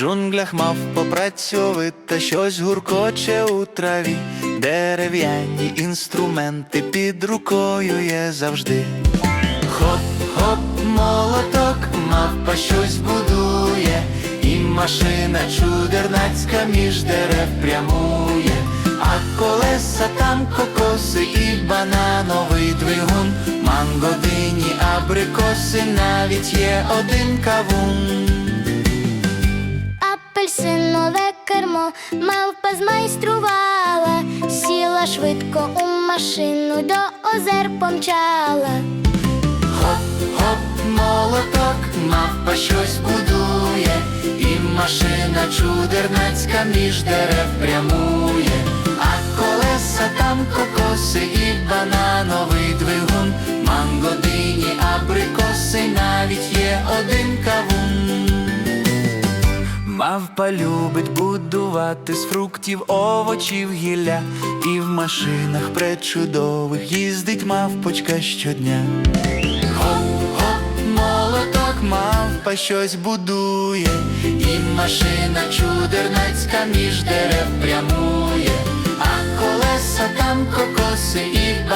джунглях мав попрацьовита, щось гуркоче у траві, дерев'яні інструменти під рукою є завжди. Хоп-хоп, молоток, мавпа щось будує, і машина чудернацька між дерев прямує, а колеса там кокоси і банановий двигун, манго, дині, абрикоси, навіть є один кавун. Кермо мавпа змайструвала, сіла швидко у машину до озер помчала. Хоп-хоп, молоток, мавпа щось будує, і машина чудернацька між дерев прямує, а колеса там кокоси і банановий двигун, манго, дині, абрикоси, навіть є один. Мавпа любить будувати з фруктів, овочів, гілля, і в машинах пречудових їздить мавпочка щодня. Хоп-хоп, молоток, мавпа щось будує, і машина чудернацька між дерев прямує, а колеса там кокоси і